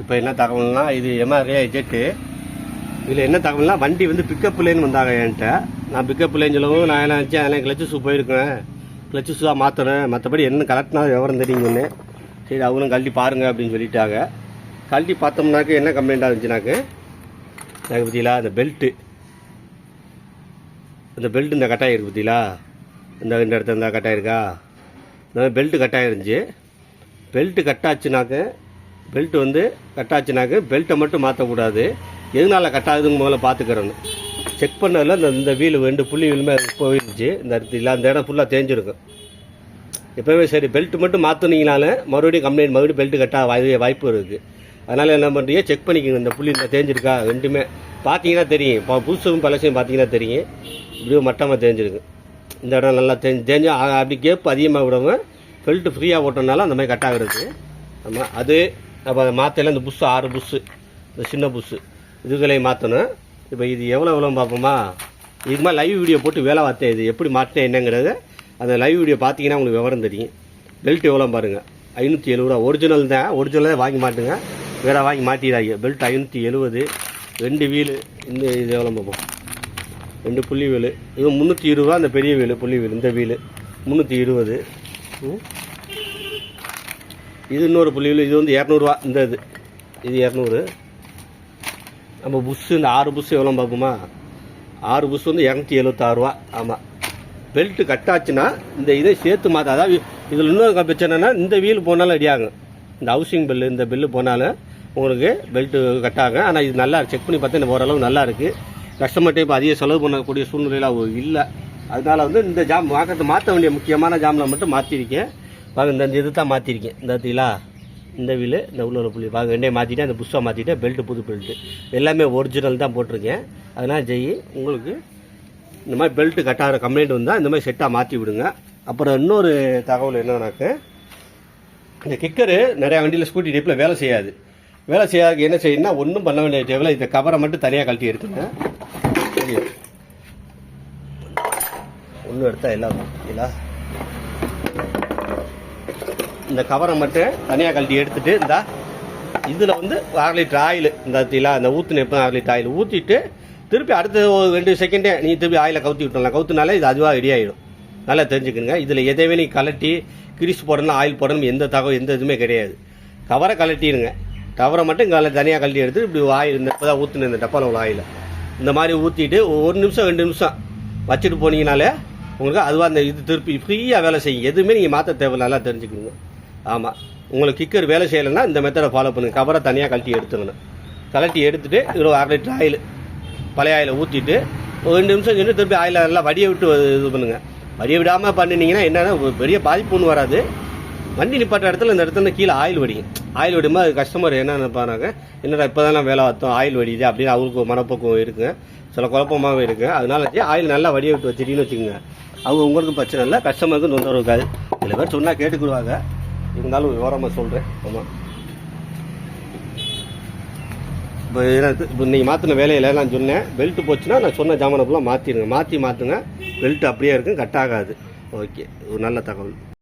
இப்போ என்ன தகவல்னா இது எம்ஆர்ஏ ஜெட்டு இதில் என்ன தகவல்னா வண்டி வந்து பிக்கப் லேன்னு வந்தாங்க என்கிட்ட. நான் பிக்கப்லேன்னு சொல்லவும் நான் என்ன நினச்சேன் அதனால் கிளச்சு ஷூ போயிருக்கேன். கிளச்சு மாற்றுறேன் மாற்றணும் மற்றபடி என்ன கரெக்ட்னா விவரம் தெரியுங்கன்னு சரி அவங்களும் கழட்டி பாருங்கள் அப்படின்னு சொல்லிட்டாங்க. கழட்டி பார்த்தோம்னாக்க என்ன கம்ப்ளைண்ட்டாக இருந்துச்சுனாக்கு எனக்கு பற்றிங்களா அந்த பெல்ட்டு இந்த பெல்ட் இந்த கட்டாயம் இருக்கு பார்த்தீங்களா இந்த இந்த இடத்துல இந்த கட்டாயிருக்கா இந்த பெல்ட்டு கட்டாயிருந்துச்சு பெல்ட்டு கட்டாச்சுனாக்க பெல்ட் வந்து கட்டாச்சுனாக்க பெல்ட்டை மட்டும் மாற்றக்கூடாது எதனால ஆகுதுங்க முதல்ல பார்த்துக்கிறணும் செக் பண்ணதில் இந்த இந்த வீல் ரெண்டு புள்ளி வீலுமே போயிருந்துச்சு இந்த இல்லை அந்த இடம் ஃபுல்லாக தேஞ்சிருக்கும். எப்போவுமே சரி பெல்ட் மட்டும் மாற்றினீங்கனால மறுபடியும் கம்ப்ளைண்ட் மறுபடியும் பெல்ட் கட்டாக வாய் வாய்ப்பு இருக்குது அதனால் என்ன பண்ணுறீங்க செக் பண்ணிக்கோங்க. இந்த புள்ளி இந்த தேஞ்சிருக்கா? ரெண்டுமே. பார்த்தீங்கன்னா தெரியும். இப்போ புதுசும் பழசையும் பார்த்தீங்கன்னா தெரியும். இப்படியும் மட்டமாக தேஞ்சிருக்கு. இந்த இடம் நல்லா தேஞ்சு தேஞ்சு அப்படி கேப் அதிகமாக விடாமல் பெல்ட் ஃப்ரீயாக ஓட்டுறதுனால அந்த மாதிரி கட் ஆகுறது. ஆமாம் அது அப்போ அதை மாற்றல இந்த புஷ்ஷு ஆறு புஷ்ஷு இந்த சின்ன புஷ்ஷு இதுகளையும் மாற்றணும் இப்போ இது எவ்வளோ எவ்வளோ பார்ப்போமா? இது மாதிரி லைவ் வீடியோ போட்டு வேலை வார்த்தை இது எப்படி மாற்றினேன் என்னங்கிறது அந்த லைவ் வீடியோ பார்த்தீங்கன்னா உங்களுக்கு விவரம் தெரியும். பெல்ட் எவ்வளோ பாருங்கள் ஐநூற்றி எழுபது ரூபா. ஒரிஜினல் தான். ஒரிஜினல் தான் வாங்கி மாட்டுங்க. வேற வாங்கி மாட்டிடாங்க பெல்ட் ஐநூற்றி எழுபது. ரெண்டு வீலு. இந்த இது எவ்வளோ பார்ப்போம். ரெண்டு புள்ளி வீலு. இது முந்நூற்றி இருபது ரூபா. அந்த பெரிய வீலு புள்ளி வீலு. இந்த வீலு. முந்நூற்றி இருபது. ம். இது இன்னொரு புள்ளி இது வந்து இரநூறுவா. இந்த இது இது இரநூறு. நம்ம புஷ்ஷு இந்த ஆறு புஷ்ஷு எவ்வளோ பார்ப்போமா? ஆறு புஷ் வந்து இரநூத்தி எழுபத்தாறு ஆமாம் பெல்ட்டு கட்டாச்சுன்னா இந்த இதை சேர்த்து மாற்ற அதாவது இதில் இன்னொரு பிரச்சனைனா இந்த வீல் போனாலும் அடியாகும் இந்த ஹவுசிங் பில்லு இந்த பில்லு போனாலும் உங்களுக்கு பெல்ட்டு கட்டாகும். ஆனால் இது நல்லா செக் பண்ணி பார்த்தா இந்த ஓரளவு நல்லா இருக்குது கஸ்டமர்கிட்ட இப்போ அதிக செலவு பண்ணக்கூடிய சூழ்நிலையில் இல்லை. அதனால் வந்து இந்த ஜாம் வாக்கத்தை மாற்ற வேண்டிய முக்கியமான ஜாமில் மட்டும் மாற்றிருக்கேன் பாருங்க இந்த இந்த இது தான் மாற்றிருக்கேன் இந்த பார்த்தீங்களா இந்த வீலு இந்த உள்ள புள்ளி. பாருங்க ரெண்டையும் மாற்றிட்டேன் அந்த புஷ்ஷாக மாற்றிட்டேன் பெல்ட்டு புது பெல்ட்டு எல்லாமே ஒரிஜினல் தான் போட்டிருக்கேன். அதனால் ஜெய் உங்களுக்கு இந்த மாதிரி பெல்ட்டு கட்டாகிற கம்ப்ளைண்ட் வந்தால் இந்த மாதிரி செட்டாக மாற்றி விடுங்க. அப்புறம் இன்னொரு தகவல் என்னன்னாக்க இந்த கிக்கரு நிறையா வண்டியில் ஸ்கூட்டி டைப்பில் வேலை செய்யாது. வேலை செய்யாது என்ன செய்யணும்னா ஒன்றும் பண்ண வேண்டிய தேவையில்ல. இந்த கவரை மட்டும் தனியாக கழட்டி எடுத்துங்க. தெரியும் ஒன்றும் எடுத்தால் எல்லாம் இல்லை இந்த கவரை மட்டும் தனியாக கழட்டி எடுத்துட்டு இந்த இதில் வந்து அரை லிட்டர் ஆயில் இந்த தீலா இந்த ஊற்றுன எப்போ அரை லிட்டர் ஆயில் ஊற்றிட்டு திருப்பி அடுத்த ஒரு ரெண்டு செகண்டே நீ திருப்பி ஆயில கவுத்தி விட்டுலாம் கவுத்துனாலே இது அதுவாக ரெடி ஆகிடும் நல்லா தெரிஞ்சுக்கணுங்க இதில் எதையுமே நீ கலட்டி கிரிஸ் போடணும் ஆயில் போடணும் எந்த தகவல் எந்த இதுவுமே கிடையாது. கவரை கலட்டிடுங்க கவரை மட்டும் கல தனியாக கழட்டி எடுத்து இப்படி ஆயில் இந்த இப்போ தான் இந்த டப்பாவில் உள்ள ஆயில் இந்த மாதிரி ஊற்றிட்டு ஒரு நிமிஷம் ரெண்டு நிமிஷம் வச்சுட்டு போனீங்கனாலே உங்களுக்கு அதுவாக அந்த இது திருப்பி ஃப்ரீயாக வேலை செய்யும். எதுவுமே நீங்கள் மாற்ற தேவை நல்லா தெரிஞ்சுக்கணுங்க ஆமாம் உங்களுக்கு கிக்கர் வேலை செய்யலைன்னா இந்த மெத்தடை ஃபாலோ பண்ணுங்க. கவரை தனியாக கழட்டி எடுத்துக்கணும். கழட்டி எடுத்துகிட்டு இதில் அரை லிட்டர் ஆயில் பழைய ஆயிலை ஊற்றிட்டு ஒரு ரெண்டு நிமிஷம் சென்று திருப்பி ஆயில் நல்லா வடிய விட்டு இது பண்ணுங்கள் வடிய விடாமல் பண்ணினீங்கன்னா என்னென்னா ஒரு பெரிய பாதிப்பு ஒன்றும் வராது. வண்டி நிப்பாட்ட இடத்துல இந்த இடத்துல கீழே ஆயில் வடியும் ஆயில் வடியும்போது அது கஸ்டமர் என்ன நினைப்பாங்க என்னடா இப்போ தான் வேலை பார்த்தோம் ஆயில் வடியுது அப்படின்னு அவங்களுக்கு மனப்போக்கம் இருக்குங்க சில குழப்பமாகவும் இருக்குது அதனால ஆயில் நல்லா வடிய விட்டு வச்சிட்டீங்கன்னு வச்சுக்கோங்க. அவங்க உங்களுக்கும் பிரச்சனை இல்லை கஸ்டமருக்கும் தொந்தரவு இருக்காது. சில பேர் சொன்னால் கேட்டுக்கிடுவாங்க இருந்தாலும் விவரமாக சொல்கிறேன் ஆமாம் இப்போ எனக்கு இப்போ நீங்கள் மாற்றின வேலையில் நான் சொன்னேன் பெல்ட் போச்சுன்னா நான் சொன்ன ஜாமானை ஃபுல்லாக மாற்றிடுங்க மாற்றி மாற்றுங்க பெல்ட் அப்படியே இருக்கும் கட் ஆகாது. ஓகே. ஒரு நல்ல தகவல்.